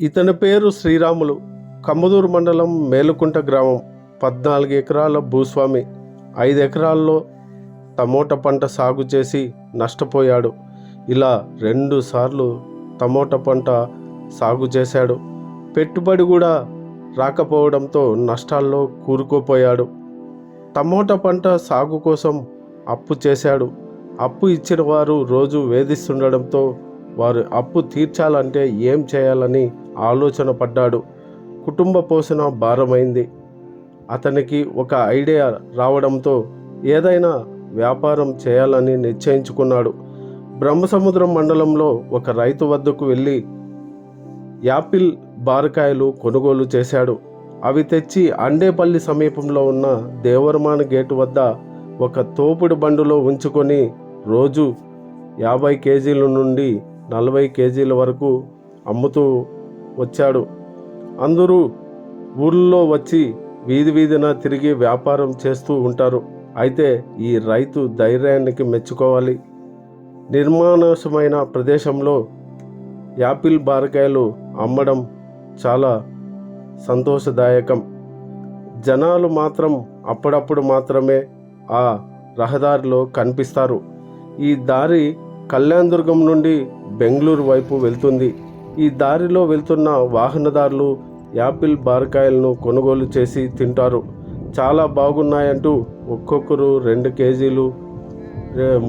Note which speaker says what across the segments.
Speaker 1: ఇతని పేరు శ్రీరాములు. కమ్మదూరు మండలం మేలుకుంట గ్రామం. పద్నాలుగు ఎకరాల భూస్వామి. ఐదు ఎకరాల్లో టమోటా పంట సాగు చేసి నష్టపోయాడు. ఇలా రెండు సార్లు టమోటా పంట సాగు చేశాడు. పెట్టుబడి కూడా రాకపోవడంతో నష్టాల్లో కూరుకుపోయాడు. టమోటా పంట సాగు కోసం అప్పు చేశాడు. అప్పు ఇచ్చిన వారు రోజు వేధిస్తుండడంతో వారు అప్పు తీర్చాలంటే ఏం చేయాలని ఆలోచన పడ్డాడు. కుటుంబ పోషణ భారమైంది. అతనికి ఒక ఐడియా రావడంతో ఏదైనా వ్యాపారం చేయాలని నిశ్చయించుకున్నాడు. బ్రహ్మసముద్రం మండలంలో ఒక రైతు వద్దకు వెళ్ళి యాపిల్ బారకాయలు కొనుగోలు చేశాడు. అవి తెచ్చి అండేపల్లి సమీపంలో ఉన్న దేవరమాన గేటు వద్ద ఒక తోపుడు బండులో ఉంచుకొని రోజు యాభై కేజీల నుండి నలభై కేజీల వరకు అమ్ముతూ వచ్చాడు. అందరూ ఊళ్ళో వచ్చి వీధి వీధిన తిరిగి వ్యాపారం చేస్తూ ఉంటారు. అయితే ఈ రైతు ధైర్యానికి మెచ్చుకోవాలి. నిర్మానుషమైన ప్రదేశంలో యాపిల్ బారకాయలు అమ్మడం చాలా సంతోషదాయకం. జనాలు మాత్రం అప్పుడప్పుడు మాత్రమే ఆ రహదారిలో కనిపిస్తారు. ఈ దారి కళ్యాణదుర్గం నుండి బెంగళూరు వైపు వెళ్తుంది. ఈ దారిలో వెళ్తున్న వాహనదారులు యాపిల్ బారకాయలను కొనుగోలు చేసి తింటారు. చాలా బాగున్నాయంటూ ఒక్కొక్కరు రెండు కేజీలు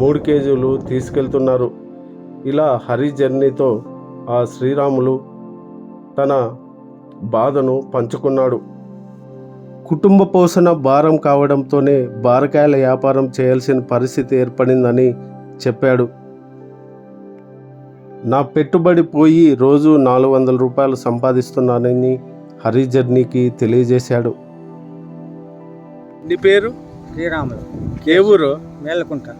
Speaker 1: మూడు కేజీలు తీసుకెళ్తున్నారు. ఇలా హరి జర్నీతో ఆ శ్రీరాములు తన బాధను పంచుకున్నాడు. కుటుంబ పోషణ భారం కావడంతోనే బారకాయల వ్యాపారం చేయాల్సిన పరిస్థితి ఏర్పడిందని చెప్పాడు. నా పెట్టుబడి పోయి రోజు నాలుగు వందల రూపాయలు సంపాదిస్తున్నానని హరి జర్నీకి తెలియజేశాడు. నీ పేరు?
Speaker 2: శ్రీరాములు.
Speaker 1: ఏ ఊరు?
Speaker 2: మేలుకుంటా.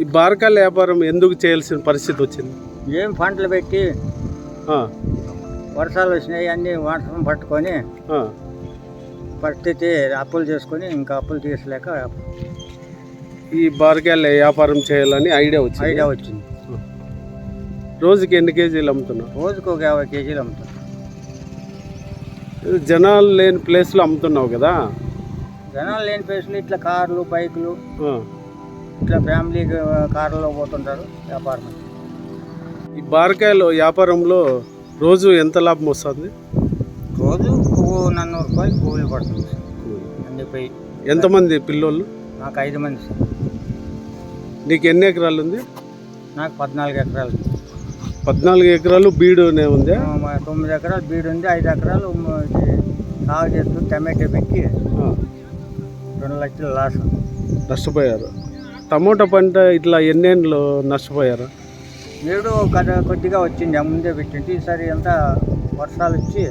Speaker 1: ఈ బారకాయల వ్యాపారం ఎందుకు చేయాల్సిన పరిస్థితి వచ్చింది?
Speaker 2: ఏం పంటలు పెట్టి
Speaker 1: ఆ,
Speaker 2: వర్షాలు వచ్చినాయి అన్నీ వర్షం పట్టుకొని
Speaker 1: ఆ,
Speaker 2: పరిస్థితి అప్పులు చేసుకొని ఇంకా అప్పులు తీసలేక
Speaker 1: ఈ బారకాయల వ్యాపారం చేయాలని ఐడియా వచ్చింది?
Speaker 2: ఐడియా వచ్చింది.
Speaker 1: రోజుకి ఎన్ని కేజీలు అమ్ముతున్నావు
Speaker 2: రోజుకు ఒక యాభై కేజీలు అమ్ముతాం.
Speaker 1: జనాలు లేని ప్లేస్లో అమ్ముతున్నావు కదా?
Speaker 2: జనాలు లేని ప్లేస్లు ఇట్లా కార్లు బైకులు
Speaker 1: ఆ,
Speaker 2: ఇట్లా ఫ్యామిలీ కార్లలో పోతుంటారు వ్యాపారం
Speaker 1: ఈ బారకాయల వ్యాపారంలో రోజు ఎంత లాభం వస్తుంది?
Speaker 2: రోజు పువ్వు నన్నూరు రూపాయలు పువ్వులు పడుతుంది. అన్ని పోయి
Speaker 1: ఎంతమంది పిల్లోళ్ళు?
Speaker 2: నాకు ఐదు మంది. సార్
Speaker 1: నీకు ఎన్ని ఎకరాలు ఉంది?
Speaker 2: నాకు పద్నాలుగు ఎకరాలు.
Speaker 1: పద్నాలుగు ఎకరాలు బీడునే ఉంది?
Speaker 2: తొమ్మిది ఎకరాలు బీడు ఉంది ఐదు ఎకరాలు సాగు చేస్తూ టమాటా పెట్టి రెండు లక్షలు లాస్.
Speaker 1: నష్టపోయారు. టమోటా పంట ఇట్లా ఎన్నేళ్ళు నష్టపోయారు?
Speaker 2: నేడు కథ కొద్దిగా వచ్చింది ముందే పెట్టింది. ఈసారి అంతా వర్షాలు వచ్చి.